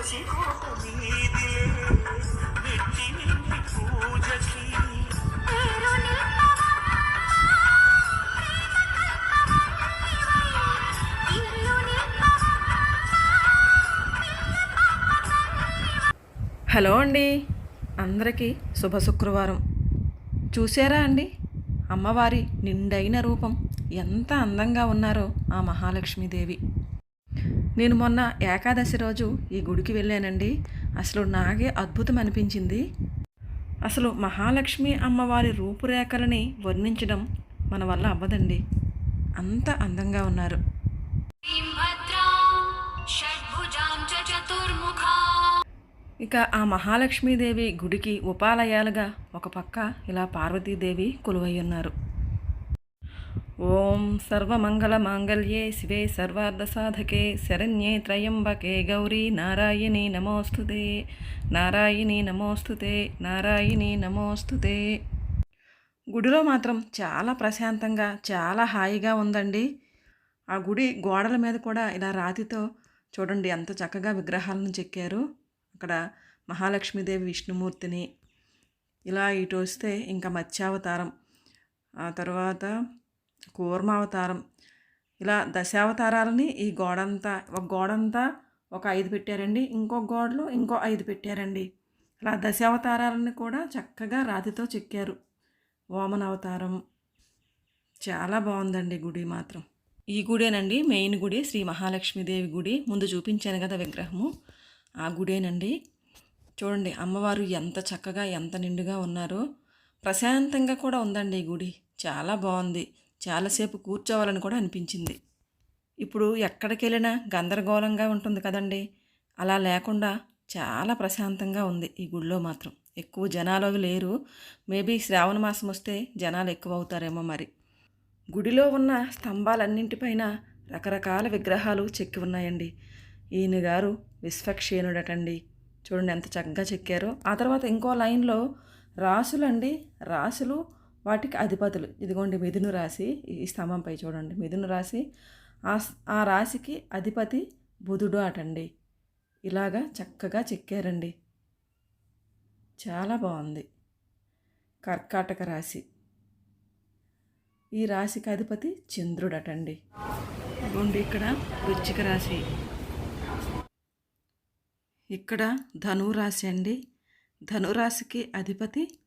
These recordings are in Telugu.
హలో అండి. అందరికీ శుభ శుక్రవారం. చూసారా అండి? అమ్మవారి నిండైన రూపం. ఎంత అందంగా ఉన్నారో ఆ మహాలక్ష్మీదేవి. నేను మొన్న ఏకాదశి రోజు ఈ గుడికి వెళ్ళానండి. అసలు నాగే అద్భుతం అనిపించింది. అసలు మహాలక్ష్మి అమ్మవారి రూపురేఖలని వర్ణించడం మన వల్ల అవ్వదండి. అంత అందంగా ఉన్నారు. ఇక ఆ మహాలక్ష్మీదేవి గుడికి ఉపాలయాలుగా ఒక పక్క ఇలా పార్వతీదేవి కొలువై ఉన్నారు. ఓం సర్వమంగళ మాంగళ్యే శివే సర్వార్థ సాధకే శరణ్యే త్రయంబకే గౌరీ నారాయణి నమోస్తుతే నారాయణి నమోస్తుతే నారాయణి నమోస్తుతే. గుడిలో మాత్రం చాలా ప్రశాంతంగా చాలా హాయిగా ఉందండి. ఆ గుడి గోడల మీద కూడా ఇలా రాతితో చూడండి ఎంత చక్కగా విగ్రహాలను చెక్కారు. అక్కడ మహాలక్ష్మీదేవి విష్ణుమూర్తిని. ఇలా ఇటు వస్తే ఇంకా మత్స్యావతారం. ఆ తర్వాత కూర్మావతారం. ఇలా దశావతారాలని ఈ గోడంతా ఒక గోడంతా ఒక ఐదు పెట్టారండి. ఇంకో గోడలో ఇంకో ఐదు పెట్టారండి. ఇలా దశావతారాలని కూడా చక్కగా రాతితో చెక్కారు. వామన అవతారం చాలా బాగుందండి గుడి మాత్రం. ఈ గుడేనండి మెయిన్ గుడి శ్రీ మహాలక్ష్మీదేవి గుడి. ముందు చూపించాను కదా విగ్రహము. ఆ గుడేనండి. చూడండి అమ్మవారు ఎంత చక్కగా ఎంత నిండుగా ఉన్నారో. ప్రశాంతంగా కూడా ఉందండి ఈ గుడి. చాలా బాగుంది. చాలాసేపు కూర్చోవాలని కూడా అనిపించింది. ఇప్పుడు ఎక్కడికి వెళ్ళినా గందరగోళంగా ఉంటుంది కదండి. అలా లేకుండా చాలా ప్రశాంతంగా ఉంది ఈ గుడిలో మాత్రం. ఎక్కువ జనాలు అవి లేరు. మేబీ శ్రావణ మాసం వస్తే జనాలు ఎక్కువ అవుతారేమో మరి. గుడిలో ఉన్న స్తంభాలన్నింటిపైన రకరకాల విగ్రహాలు చెక్కి ఉన్నాయండి. ఈయన గారు విశ్వక్షీణుడటండి. చూడండి ఎంత చక్కగా చెక్కారో. ఆ తర్వాత ఇంకో లైన్లో రాసులండి. రాసులు వాటికి అధిపతులు. ఇదిగోండి మిథును రాశి ఈ స్తంభంపై చూడండి. మిథును రాశి ఆ రాశికి అధిపతి బుధుడు అటండి. ఇలాగా చక్కగా చెక్కారండి. చాలా బాగుంది. కర్కాటక రాశి. ఈ రాశికి అధిపతి చంద్రుడు అటండి. ఇదిగోండి ఇక్కడ వృచ్చిక రాశి. ఇక్కడ ధనురాశి అండి. ధనురాశికి అధిపతి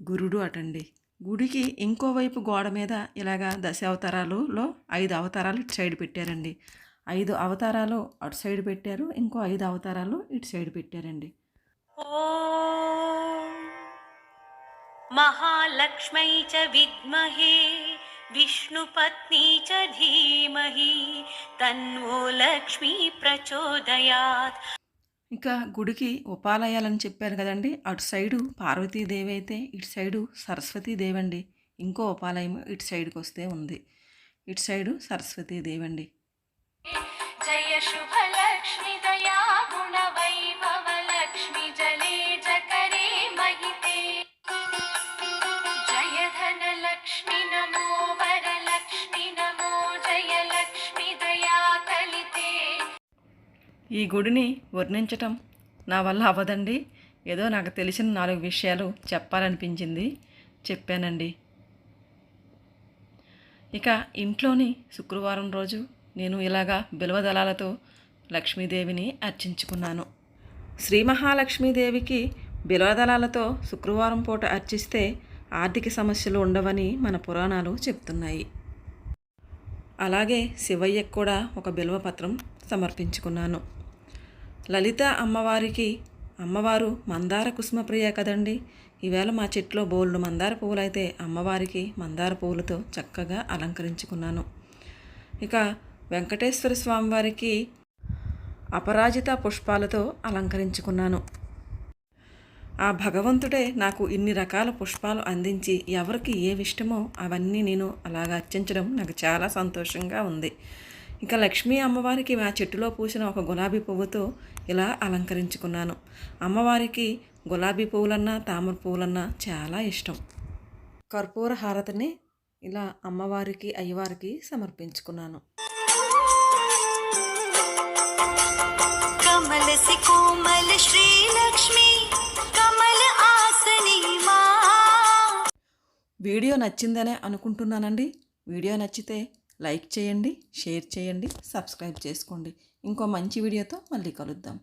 గురుడు అటండి. గుడికి ఇంకోవైపు గోడ మీద ఇలాగా దశ అవతారాలలో ఐదు అవతారాలు ఇటు సైడ్ పెట్టారండి. ఐదు అవతారాలు అటు సైడ్ పెట్టారు ఇంకో ఐదు అవతారాలు ఇటు సైడ్ పెట్టారండి. మహాలక్ష్మై చ విద్మహే విష్ణుపత్ని చ ధీమహి తన్వో లక్ష్మీ ప్రచోదయాత్. ఇంకా గుడికి ఉపాలయాలని చెప్పారు కదండి. అటు సైడు పార్వతీదేవి అయితే ఇటు సైడు సరస్వతీదేవి అండి ఇంకో ఉపాలయం ఇటు సైడ్కి వస్తే ఉంది. ఇటు సైడు సరస్వతీదేవి అండి ఈ గుడిని వర్ణించటం నా వల్ల అవ్వదండి. ఏదో నాకు తెలిసిన నాలుగు విషయాలు చెప్పాలనిపించింది. చెప్పానండి. ఇక ఇంట్లోని శుక్రవారం రోజు నేను ఇలాగా బిల్వదళాలతో లక్ష్మీదేవిని అర్చించుకున్నాను. శ్రీ మహాలక్ష్మీదేవికి బిల్వదళాలతో శుక్రవారం పూట అర్చిస్తే ఆర్థిక సమస్యలు ఉండవని మన పురాణాలు చెప్తున్నాయి. అలాగే శివయ్యకు కూడా ఒక బిల్వపత్రం సమర్పించుకున్నాను. లలిత అమ్మవారికి అమ్మవారు మందార కుసుమప్రియ కదండి. ఈవేళ మా చెట్లో బోల్డ్ మందార పువ్వులైతే అమ్మవారికి మందార పువ్వులతో చక్కగా అలంకరించుకున్నాను. ఇక వెంకటేశ్వర స్వామివారికి అపరాజిత పుష్పాలతో అలంకరించుకున్నాను. ఆ భగవంతుడే నాకు ఇన్ని రకాల పుష్పాలు అందించి ఎవరికి ఏవి ఇష్టమో అవన్నీ నేను అలాగా అర్చించడం నాకు చాలా సంతోషంగా ఉంది. ఇంకా లక్ష్మీ అమ్మవారికి ఆ చెట్టులో పూసిన ఒక గులాబీ పువ్వుతో ఇలా అలంకరించుకున్నాను. అమ్మవారికి గులాబీ పువ్వులన్నా తామర పువ్వులన్నా చాలా ఇష్టం. కర్పూర హారతిని ఇలా అమ్మవారికి అయ్యవారికి సమర్పించుకున్నాను. వీడియో నచ్చిందనే అనుకుంటున్నానండి. వీడియో నచ్చితే లైక్ చేయండి షేర్ చేయండి సబ్స్క్రైబ్ చేసుకోండి. ఇంకో మంచి వీడియోతో మళ్ళీ కలుద్దాం.